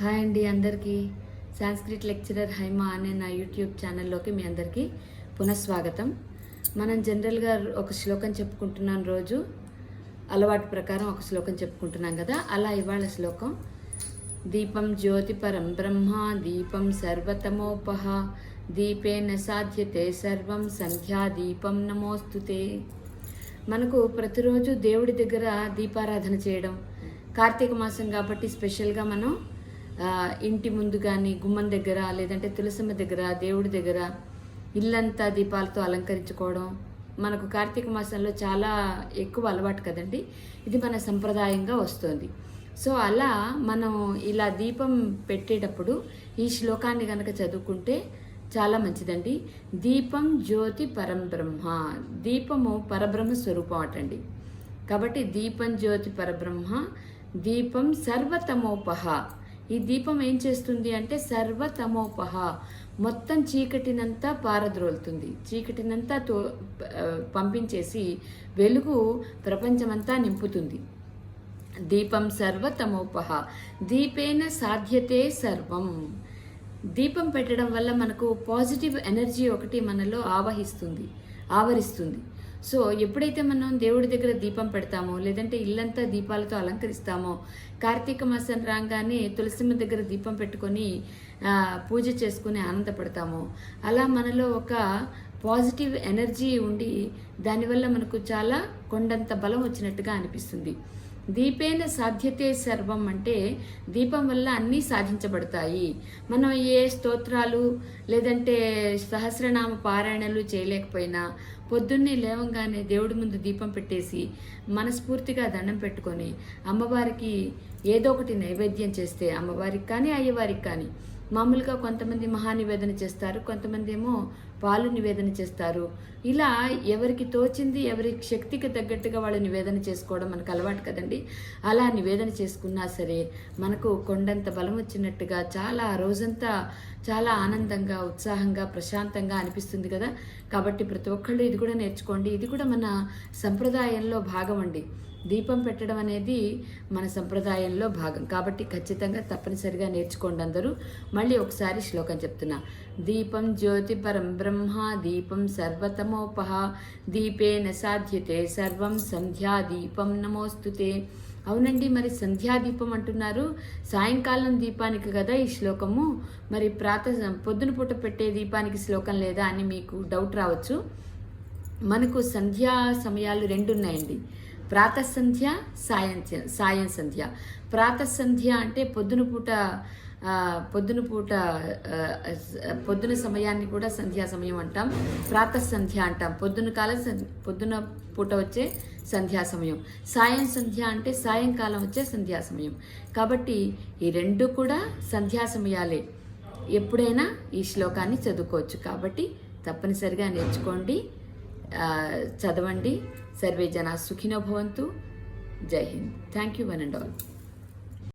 Hi అండి అందరికీ. Sanskrit lecturer Haima అనే నా యూట్యూబ్ ఛానల్లోకి మీ అందరికీ పునఃస్వాగతం. మనం జనరల్గా ఒక శ్లోకం చెప్పుకుంటున్నాం రోజు. అలవాటు ప్రకారం ఒక శ్లోకం చెప్పుకుంటున్నాం కదా అలా ఇవాళ శ్లోకం. దీపం జ్యోతిపరం బ్రహ్మ దీపం సర్వతమోపహ దీపేన సాధ్యతే సర్వం సంధ్యా దీపం నమోస్తుతే. మనకు ప్రతిరోజు దేవుడి దగ్గర దీపారాధన చేయడం కార్తీక మాసం కాబట్టి స్పెషల్గా మనం ఇంటి ముందు కానీ గుమ్మం దగ్గర లేదంటే తులసమ్మ దగ్గర దేవుడి దగ్గర ఇల్లంతా దీపాలతో అలంకరించుకోవడం మనకు కార్తీక మాసంలో చాలా ఎక్కువ అలవాటు కదండి. ఇది మన సంప్రదాయంగా వస్తుంది. సో అలా మనం ఇలా దీపం పెట్టేటప్పుడు ఈ శ్లోకాన్ని కనుక చదువుకుంటే చాలా మంచిదండి. దీపం జ్యోతి పరబ్రహ్మ దీపము పరబ్రహ్మ స్వరూపం అటండి. కాబట్టి దీపం జ్యోతి పరబ్రహ్మ దీపం సర్వతమోపహ. ఈ దీపం ఏం చేస్తుంది అంటే సర్వతమోపహ. మొత్తం చీకటినంతా పారద్రోలుతుంది. చీకటినంతా తో పంపించేసి వెలుగు ప్రపంచమంతా నింపుతుంది. దీపం సర్వతమోపహ. దీపేన సాధ్యతే సర్వం. దీపం పెట్టడం వల్ల మనకు పాజిటివ్ ఎనర్జీ ఒకటి మనలో ఆవహిస్తుంది ఆవరిస్తుంది. సో ఎప్పుడైతే మనం దేవుడి దగ్గర దీపం పెడతామో లేదంటే ఇల్లంతా దీపాలతో అలంకరిస్తామో కార్తీక మాసం రాగానే తులసిమ్మ దగ్గర దీపం పెట్టుకొని పూజ చేసుకుని ఆనందపడతామో. అలా మనలో ఒక పాజిటివ్ ఎనర్జీ ఉండి దానివల్ల మనకు చాలా కొండంత బలం వచ్చినట్టుగా అనిపిస్తుంది. దీపేన సాధ్యతే సర్వం అంటే దీపం వల్ల అన్నీ సాధించబడతాయి. మనం ఏ స్తోత్రాలు లేదంటే సహస్రనామ పారాయణలు చేయలేకపోయినా పొద్దున్నే లేవంగానే దేవుడి ముందు దీపం పెట్టేసి మనస్ఫూర్తిగా దండం పెట్టుకొని అమ్మవారికి ఏదో ఒకటి నైవేద్యం చేస్తే అమ్మవారికి కానీ అయ్యవారికి కానీ. మామూలుగా కొంతమంది మహానివేదన చేస్తారు కొంతమంది ఏమో పాలు నివేదన చేస్తారు. ఇలా ఎవరికి తోచింది ఎవరి శక్తికి తగ్గట్టుగా వాళ్ళు నివేదన చేసుకోవడం మనకు అలవాటు కదండి. అలా నివేదన చేసుకున్నా సరే మనకు కొండంత బలం వచ్చినట్టుగా చాలా రోజంతా చాలా ఆనందంగా ఉత్సాహంగా ప్రశాంతంగా అనిపిస్తుంది కదా. కాబట్టి ప్రతి ఒక్కళ్ళు ఇది కూడా నేర్చుకోండి. ఇది కూడా మన సంప్రదాయంలో భాగం అండి. దీపం పెట్టడం అనేది మన సంప్రదాయంలో భాగం. కాబట్టి ఖచ్చితంగా తప్పనిసరిగా నేర్చుకోండి అందరూ. మళ్ళీ ఒకసారి శ్లోకం చెప్తున్నా. దీపం జ్యోతి పరం బ్రహ్మ దీపం సర్వతమోపహ దీపేన సాధ్యతే సర్వం సంధ్యా దీపం నమోస్తుతే అవునండి మరి సంధ్యాదీపం అంటున్నారు. సాయంకాలం దీపానికి కదా ఈ శ్లోకము? మరి ప్రాత పొద్దున పూట పెట్టే దీపానికి శ్లోకం లేదా అని మీకు డౌట్ రావచ్చు. మనకు సంధ్యా సమయాలు రెండు ఉన్నాయండి. ప్రాతః సంధ్య సాయం సాయం సంధ్య. ప్రాత సంధ్య అంటే పొద్దున పూట పొద్దున పూట పొద్దున సమయాన్ని కూడా సంధ్యా సమయం అంటాం ప్రాతః సంధ్య అంటాం. పొద్దున కాలం సం- పొద్దున పూట వచ్చే సంధ్యా సమయం. సాయం సంధ్య అంటే సాయంకాలం వచ్చే సంధ్యా సమయం. కాబట్టి ఈ రెండు కూడా సంధ్యా సమయాలే. ఎప్పుడైనా ఈ శ్లోకాన్ని చదువుకోవచ్చు. కాబట్టి తప్పనిసరిగా నేర్చుకోండి. చదవండి. సర్వే జన సుఖినో భవంతు. జై Hind. Thank you one and all.